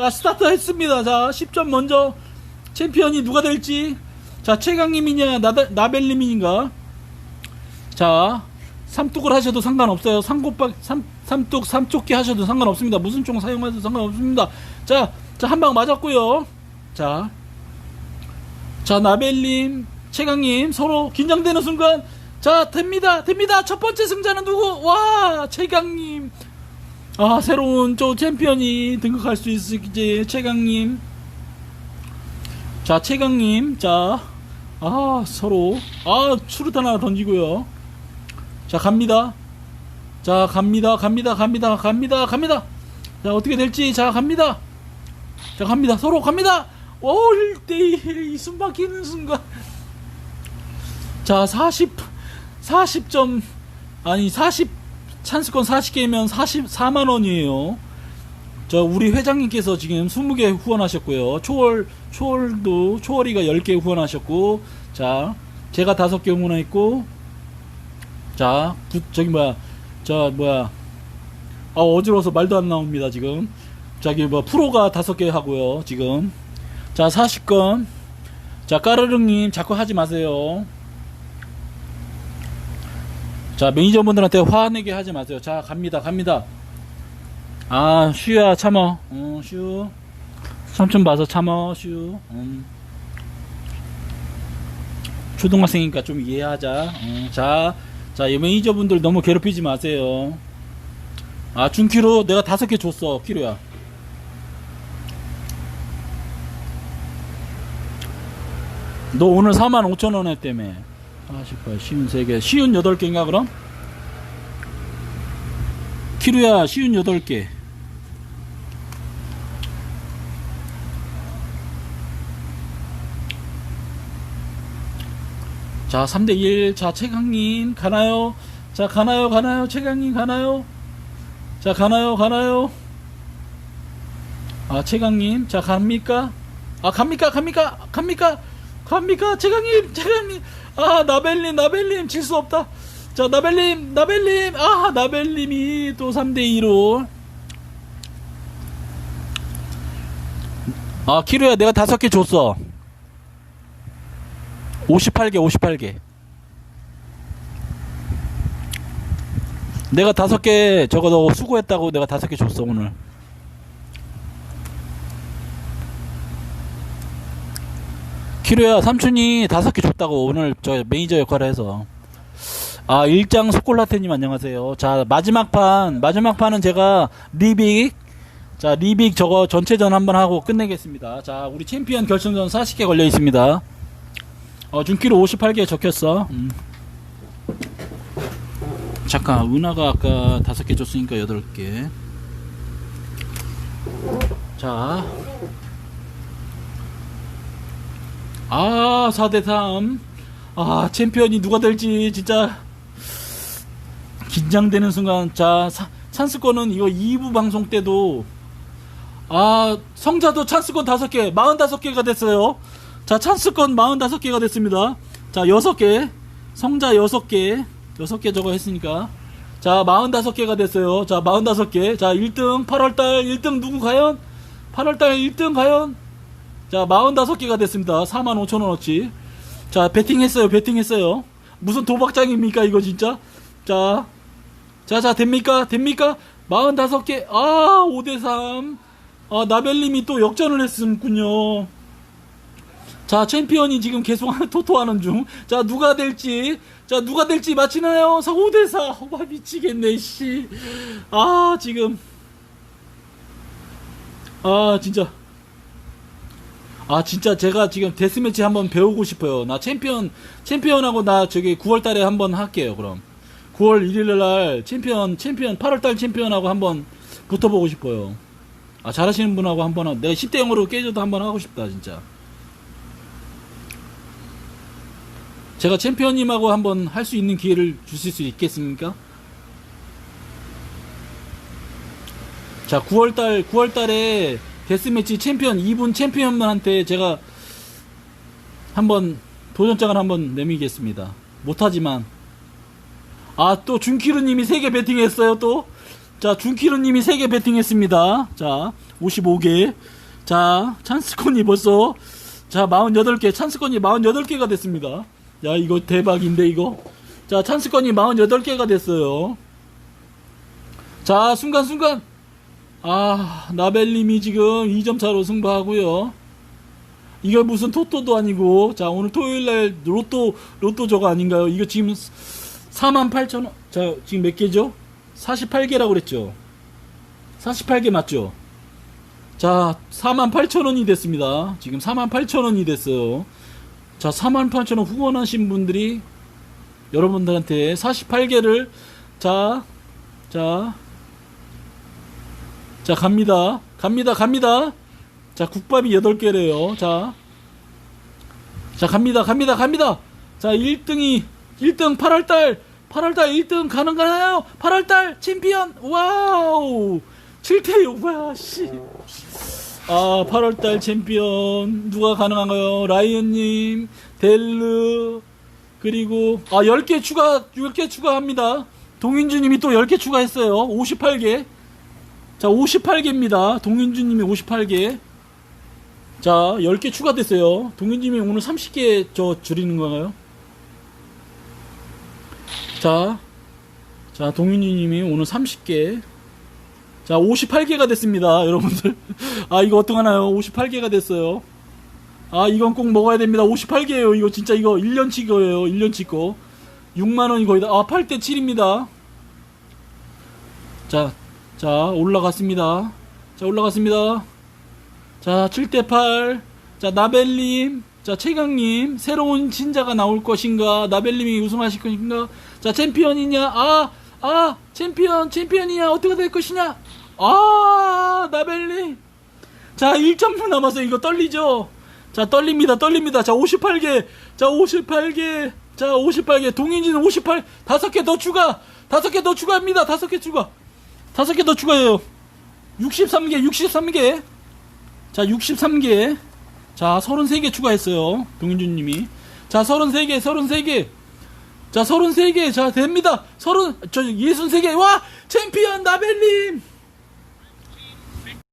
자, 스타트 했습니다. 자, 10점 먼저. 챔피언이 누가 될지. 자, 최강님이냐, 나벨님인가. 자, 삼뚝을 하셔도 상관없어요. 삼곱박, 삼, 삼뚝, 삼쪽기 하셔도 상관없습니다. 무슨 총 사용해도 상관없습니다. 자, 자, 한 방 맞았고요 자, 자, 나벨님, 최강님, 서로 긴장되는 순간, 자, 됩니다, 됩니다. 첫 번째 승자는 누구? 와, 최강님. 아, 새로운 저 챔피언이 등극할 수 있을지, 최강님. 자, 최강님, 자, 아, 서로, 아, 추루탄 하나 던지고요. 자, 갑니다. 자, 갑니다, 갑니다, 갑니다, 갑니다, 갑니다. 자, 어떻게 될지, 자, 갑니다. 자, 갑니다. 서로 갑니다. 오, 1대1, 이숨 막히는 순간. 자, 40, 40점, 아니, 40, 찬스권 40개면 44만 원이에요. 저, 우리 회장님께서 지금 20개 후원하셨고요. 초월, 초월도, 초월이가 10개 후원하셨고, 자, 제가 5개 후원했고, 자, 부, 저기 뭐야, 저 뭐야, 아 어지러워서 말도 안 나옵니다 지금. 저기 뭐 프로가 다섯 개 하고요 지금. 자 40건. 자 까르릉님 자꾸 하지 마세요. 자 매니저분들한테 화내게 하지 마세요. 자 갑니다 갑니다. 아 슈야 참어. 어 슈. 삼촌 봐서 참어 슈. 음. 초등학생이니까 좀 이해하자. 음, 자, 자, 이 매니저분들 너무 괴롭히지 마세요. 아, 준키로 내가 다섯 개 줬어, 키로야. 너 오늘 4만 5천 원 했다며. 48, 쉬운 3개. 쉬운 8개인가, 그럼? 키로야, 쉬운 8개. 자, 3대1. 자, 최강님, 가나요? 자, 가나요? 가나요? 최강님, 가나요? 자, 가나요? 가나요? 아, 최강님. 자, 갑니까? 아, 갑니까? 갑니까? 갑니까? 갑니까? 최강님, 최강님. 아, 나벨님, 나벨님, 질 수 없다. 자, 나벨님, 나벨님. 아, 나벨님이 또 3대 2로. 아, 키로야, 내가 다섯 개 줬어. 58개, 58개. 내가 다섯 개 저거 너 수고했다고 내가 다섯 개 줬어 오늘. 키로야 삼촌이 다섯 개 줬다고 오늘 저 매니저 역할을 해서. 아 일장 소콜라테님 안녕하세요. 자 마지막 판 마지막 판은 제가 리빅 자 리빅 저거 전체전 한번 하고 끝내겠습니다. 자 우리 챔피언 결승전 40개 걸려 있습니다. 어, 준키로 58개 적혔어. 음. 잠깐, 은하가 아까 5개 줬으니까 8개. 자. 아, 4대3. 아, 챔피언이 누가 될지 진짜 긴장되는 순간. 자, 사, 찬스권은 이거 2부 방송 때도 아, 성자도 찬스권 5개, 45개가 됐어요. 자, 찬스권 45개가 됐습니다. 자, 6개. 성자 6개. 6개 저거 했으니까. 자, 45개가 됐어요. 자, 45개. 자, 1등, 8월달 1등 누구 과연? 8월달 1등 과연? 자, 45개가 됐습니다. 45,000원어치. 자, 베팅했어요. 베팅했어요. 무슨 도박장입니까, 이거 진짜? 자, 자, 자, 됩니까? 됩니까? 45개. 아, 5대3. 아, 나벨님이 또 역전을 했군요. 자, 챔피언이 지금 계속 토토하는 중. 자, 누가 될지. 자, 누가 될지 맞히나요? 5대4. 와, 미치겠네, 씨. 아, 지금. 아, 진짜. 아, 진짜 제가 지금 데스매치 한번 배우고 싶어요. 나 챔피언, 챔피언하고 나 저기 9월 달에 한번 할게요, 그럼. 9월 1일 날 챔피언, 챔피언, 8월 달 챔피언하고 한번 붙어보고 싶어요. 아, 잘하시는 분하고 한번, 하- 내가 10대 0으로 깨져도 한번 하고 싶다, 진짜. 제가 챔피언님하고 한번 할 수 있는 기회를 주실 수 있겠습니까? 자, 9월달, 9월달에 데스매치 챔피언, 2분 챔피언만한테 제가 한번 도전장을 한번 내미겠습니다. 못하지만. 아, 또 준키르님이 3개 배팅했어요, 또. 자, 준키르님이 3개 배팅했습니다. 자, 55개. 자, 찬스콘이 벌써, 자, 48개. 찬스콘이 48개가 됐습니다. 야, 이거 대박인데, 이거. 자, 찬스콘이 48개가 됐어요. 자, 순간순간. 아, 나벨님이 지금 2점 차로 승부하고요. 이게 무슨 토토도 아니고, 자, 오늘 토요일날 로또, 로또 저거 아닌가요? 이거 지금 48,000원. 자, 지금 몇 개죠? 48개라고 그랬죠? 48개 맞죠? 자, 48,000원이 됐습니다. 지금 48,000원이 됐어요. 자, 48,000원 후원하신 분들이 여러분들한테 48개를, 자, 자, 자, 갑니다. 갑니다, 갑니다. 자, 국밥이 8개래요. 자, 자, 갑니다, 갑니다, 갑니다. 자, 1등이, 1등 8월달, 8월달 1등 가능가나요? 8월달 챔피언, 와우! 7대6, 와, 씨. 아, 8월달 챔피언, 누가 가능한가요? 라이언님, 델르, 그리고, 아, 10개 추가, 10개 추가합니다. 동인주님이 또 10개 추가했어요. 58개. 자, 58개입니다. 동인주님이 58개. 자, 10개 추가됐어요. 동인님이 오늘 30개 저 줄이는 건가요? 자, 자, 동인님이 오늘 30개. 자, 58개가 됐습니다, 여러분들. 아, 이거 어떡하나요? 58개가 됐어요. 아, 이건 꼭 먹어야 됩니다. 58개예요. 이거 진짜 이거 1년치 거예요. 1년치 거. 6만원이 거의 다, 아, 8대 7입니다. 자, 자, 올라갔습니다. 자, 올라갔습니다. 자, 7대8. 자, 나벨님. 자, 최강님. 새로운 신자가 나올 것인가? 나벨님이 우승하실 것인가? 자, 챔피언이냐? 아, 아, 챔피언, 챔피언이냐? 어떻게 될 것이냐? 아, 나벨님. 자, 1.6 남았어요. 이거 떨리죠? 자, 떨립니다. 떨립니다. 자, 58개. 자, 58개. 자, 58개. 동인지는 58. 다섯 개 더 추가. 다섯 개 더 추가합니다. 다섯 개 추가. 다섯 개 더 추가해요. 63개, 63개. 자, 63개. 자, 33개 추가했어요. 동인주님이. 자, 33개, 33개. 자, 33개. 자, 됩니다. 30, 저, 63개. 와! 챔피언 나벨님!